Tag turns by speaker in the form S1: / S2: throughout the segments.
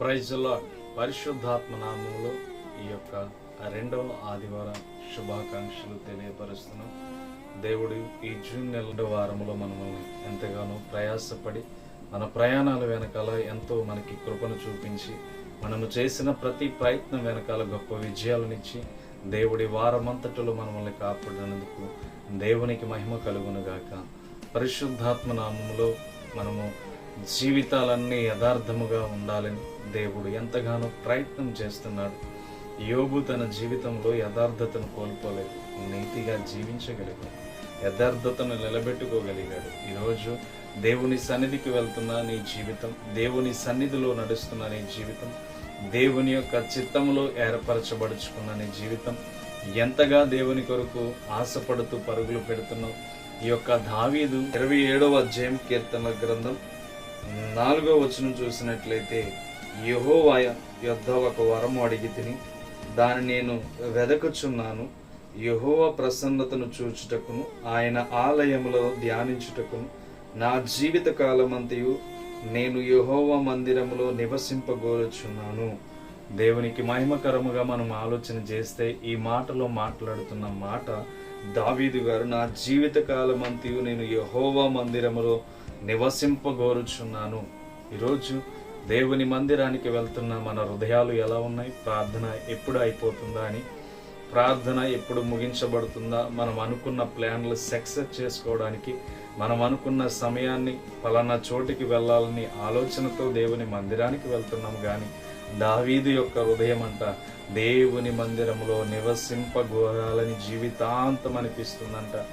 S1: ప్రైజ్లో పరిశుద్ధాత్మ నామంలో ఈ యొక్క రెండవ ఆదివారం శుభాకాంక్షలు తెలియపరుస్తున్నాం. దేవుడు ఈ జూన్ నెల వారంలో మనల్ని ఎంతగానో ప్రయాసపడి మన ప్రయాణాల వెనకాల ఎంతో మనకి కృపను చూపించి మనము చేసిన ప్రతి ప్రయత్నం వెనకాల గొప్ప విజయాలనిచ్చి దేవుడి వారమంతటిలో మనల్ని కాపాడినందుకు దేవునికి మహిమ కలుగునుగాక. పరిశుద్ధాత్మ నామంలో మనము జీవితాలన్నీ యథార్థముగా ఉండాలని దేవుడు ఎంతగానో ప్రయత్నం చేస్తున్నాడు. యోగు తన జీవితంలో యథార్థతను కోల్పోలేదు. నీతిగా జీవించగలిగాడు. యథార్థతను నిలబెట్టుకోగలిగాడు. ఈరోజు దేవుని సన్నిధికి వెళ్తున్న నీ జీవితం దేవుని సన్నిధిలో నడుస్తున్న నీ జీవితం దేవుని యొక్క చిత్తంలో ఏర్పరచబడుచుకున్న నీ జీవితం ఎంతగా దేవుని కొరకు ఆశపడుతూ పరుగులు పెడుతున్నావు. ఈ యొక్క దావీదు ఇరవై ఏడవ అధ్యాయం కీర్తన గ్రంథం నాలుగో వచనం చూసినట్లయితే యెహోవా యొద్ద ఒక వరము అడిగి తిని దాన్ని నేను వెదకుచున్నాను. యహోవ ప్రసన్నతను చూచుటకును ఆయన ఆలయంలో ధ్యానించుటకును నా జీవిత కాలమంతయు నేను యహోవ మందిరములో నివసింపగోరుచున్నాను దేవునికి మహిమకరముగా మనం ఆలోచన చేస్తే ఈ మాటలో మాట్లాడుతున్న మాట దావీదు గారు నా జీవిత కాలమంతయు నేను యహోవా మందిరములో నివసింపగోరుచున్నాను. ఈరోజు దేవుని మందిరానికి వెళ్తున్న మన హృదయాలు ఎలా ఉన్నాయి? ప్రార్థన ఎప్పుడు అయిపోతుందా అని. ప్రార్థన ఎప్పుడు ముగించబడుతుందా? మనం అనుకున్న ప్లాన్లు సక్సెస్ చేసుకోవడానికి మనం అనుకున్న సమయాన్ని పలానా చోటికి వెళ్ళాలని ఆలోచనతో దేవుని మందిరానికి వెళ్తున్నాం కానీ దావీదు యొక్క హృదయం అంట దేవుని మందిరంలో నివసింపగోరాలని జీవితాంతం అనిపిస్తుందంట.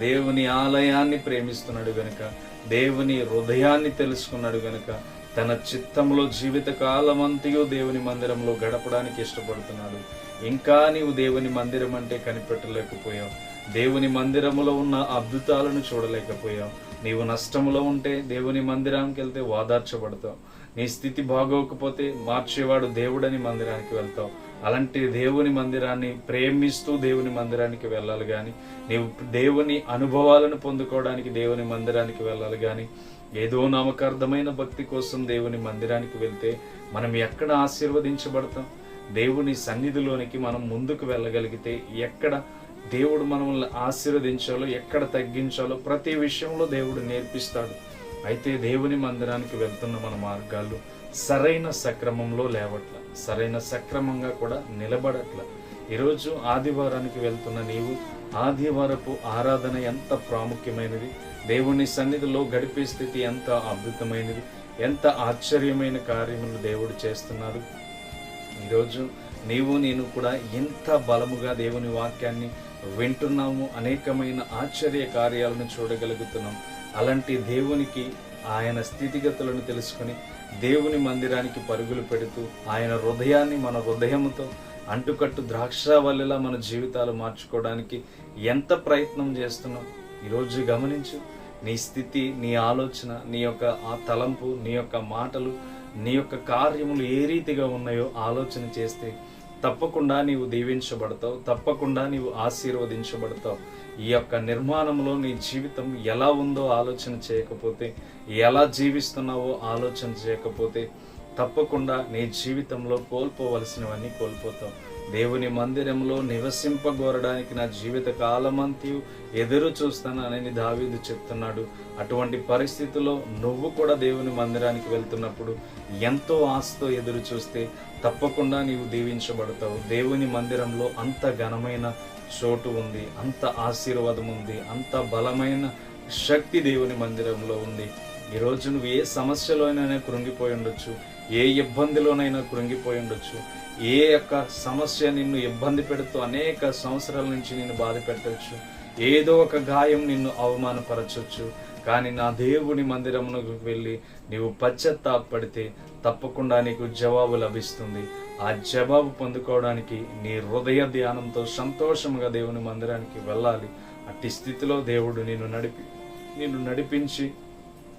S1: దేవుని ఆలయాన్ని ప్రేమిస్తున్నాడు గనుక దేవుని హృదయాన్ని తెలుసుకున్నాడు గనుక తన చిత్తంలో జీవిత కాలమంతయు దేవుని మందిరంలో గడపడానికి ఇష్టపడుతున్నాడు. ఇంకా నీవు దేవుని మందిరం అంటే కనిపెట్టలేకపోయావు. దేవుని మందిరములో ఉన్న అద్భుతాలను చూడలేకపోయావు. నీవు నష్టములో ఉంటే దేవుని మందిరానికి వెళ్తే వాదార్చబడతావు. నీ స్థితి బాగోకపోతే మార్చేవాడు దేవుడని మందిరానికి వెళ్తావు. అలాంటి దేవుని మందిరాన్ని ప్రేమిస్తూ దేవుని మందిరానికి వెళ్ళాలి కానీ నీవు దేవుని అనుభవాలను పొందుకోవడానికి దేవుని మందిరానికి వెళ్ళాలి కానీ ఏదో నామకార్థమైన భక్తి కోసం దేవుని మందిరానికి వెళ్తే మనం ఎక్కడ ఆశీర్వదించబడతాం? దేవుని సన్నిధిలోనికి మనం ముందుకు వెళ్ళగలిగితే ఎక్కడ దేవుడు మనల్ని ఆశీర్వదించాలో ఎక్కడ తగ్గించాలో ప్రతి విషయంలో దేవుడు నేర్పిస్తాడు. అయితే దేవుని మందిరానికి వెళ్తున్న మన మార్గాలు సరైన సక్రమంలో లేవట్ల సరైన సక్రమంగా కూడా నిలబడట్ల. ఈరోజు ఆదివారానికి వెళ్తున్న నీవు ఆదివారపు ఆరాధన ఎంత ప్రాముఖ్యమైనది దేవుని సన్నిధిలో గడిపే స్థితి ఎంత అద్భుతమైనది ఎంత ఆశ్చర్యమైన కార్యములు దేవుడు చేస్తున్నారు. ఈరోజు నీవు నేను కూడా ఎంత బలముగా దేవుని వాక్యాన్ని వింటున్నాము అనేకమైన ఆశ్చర్య కార్యాలను చూడగలుగుతున్నాం. అలాంటి దేవునికి ఆయన స్థితిగతులను తెలుసుకుని దేవుని మందిరానికి పరుగులు పెడుతూ ఆయన హృదయాన్ని మన హృదయముతో అంటుకట్టు ద్రాక్షావల్లిలా మన జీవితాలు మార్చుకోవడానికి ఎంత ప్రయత్నం చేస్తున్నాం ఈరోజు గమనించు నీ స్థితి నీ ఆలోచన నీ యొక్క ఆ తలంపు నీ యొక్క మాటలు నీ యొక్క కార్యములు ఏ రీతిగా ఉన్నాయో ఆలోచన చేస్తే తప్పకుండా నీవు దీవించబడతావు తప్పకుండా నీవు ఆశీర్వదించబడతావు. ఈ యొక్క నిర్మాణంలో నీ జీవితం ఎలా ఉందో ఆలోచన చేయకపోతే ఎలా జీవిస్తున్నావో ఆలోచన చేయకపోతే తప్పకుండా నీ జీవితంలో కోల్పోవలసినవన్నీ కోల్పోతావు. దేవుని మందిరంలో నివసింపగోరడానికి నా జీవిత కాలమంతయు ఎదురు చూస్తానని దావీదు చెప్తున్నాడు. అటువంటి పరిస్థితుల్లో నువ్వు కూడా దేవుని మందిరానికి వెళ్తున్నప్పుడు ఎంతో ఆశతో ఎదురు చూస్తే తప్పకుండా నీవు దీవించబడతావు. దేవుని మందిరంలో అంత ఘనమైన చోటు ఉంది అంత ఆశీర్వాదం ఉంది అంత బలమైన శక్తి దేవుని మందిరంలో ఉంది. ఈరోజు నువ్వు ఏ సమస్యలోనైనా కృంగిపోయి ఉండొచ్చు ఏ ఇబ్బందిలోనైనా కృంగిపోయి ఉండొచ్చు. ఏ యొక్క సమస్య నిన్ను ఇబ్బంది పెడుతూ అనేక సంవత్సరాల నుంచి నిన్ను బాధ పెట్టవచ్చు ఏదో ఒక గాయం నిన్ను అవమానపరచవచ్చు కానీ నా దేవుని మందిరమునకు వెళ్ళి నీవు పశ్చత్తాపడితే తప్పకుండా నీకు జవాబు లభిస్తుంది. ఆ జవాబు పొందుకోవడానికి నీ హృదయ ధ్యానంతో సంతోషంగా దేవుని మందిరానికి వెళ్ళాలి. అట్టి స్థితిలో దేవుడు నిన్ను నడిపి నిన్ను నడిపించి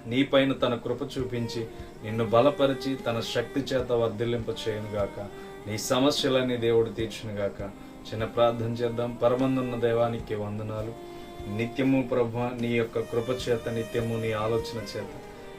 S1: నీపైన తన కృప చూపించి నిన్ను బలపరిచి తన శక్తి చేత వర్ధిల్లింప చేయనుగాక నీ సమస్యలన్నీ దేవుడు తీర్చునుగాక చిన్న ప్రార్థన చేద్దాం. పరమందున్న దేవానికి వందనాలు. నిత్యము ప్రభు నీ యొక్క కృప చేత నిత్యము నీ ఆలోచన చేత.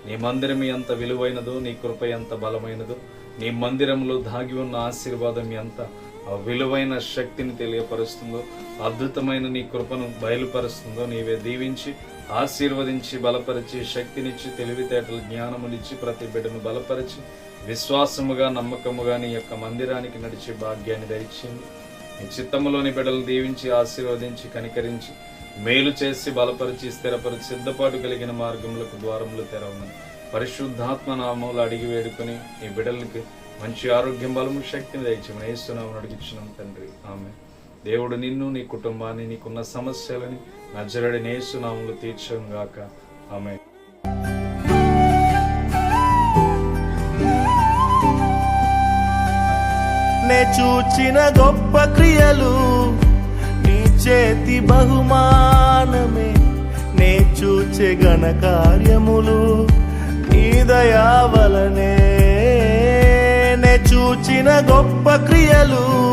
S1: నీ మందిరం ఎంత విలువైనదో నీ కృప ఎంత బలమైనదో నీ మందిరంలో దాగి ఉన్న ఆశీర్వాదం ఎంత ఆ విలువైన శక్తిని తెలియపరుస్తుందో అద్భుతమైన నీ కృపను బయలుపరుస్తుందో నీవే దీవించి ఆశీర్వదించి బలపరిచి శక్తినిచ్చి తెలివితేటలు జ్ఞానమునిచ్చి ప్రతి బిడ్డను బలపరిచి విశ్వాసముగా నమ్మకముగా నీ యొక్క మందిరానికి నడిచే భాగ్యాన్ని దయచింది నీ చిత్తములోని బిడ్డలు దీవించి ఆశీర్వదించి కనికరించి మేలు చేసి బలపరిచి స్థిరపరిచి సిద్ధపాటు కలిగిన మార్గములకు ద్వారములు తెరవమని పరిశుద్ధాత్మ నామములు అడిగి వేడుకొని ఈ బిడ్డలకి మంచి ఆరోగ్యం బలము శక్తిని దయచేమని వేస్తున్నామని అడిగించున్నాం తండ్రి. ఆమె దేవుడు నిన్ను నీ కుటుంబాన్ని నీకున్న సమస్యలని నజరడి నేస్తున్నాములు తీర్చం గాక. ఆమె
S2: నే చూచిన గొప్ప క్రియలు నీ చేతి బహుమానమే. నే చూచే ఘన కార్యములు నీ దయావలనే నే చూచిన గొప్ప క్రియలు.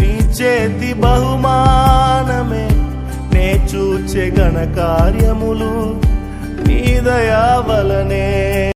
S2: నీ చేతి బహుమానమే. నే చూచే ఘన కార్యములు నీ దయావలనే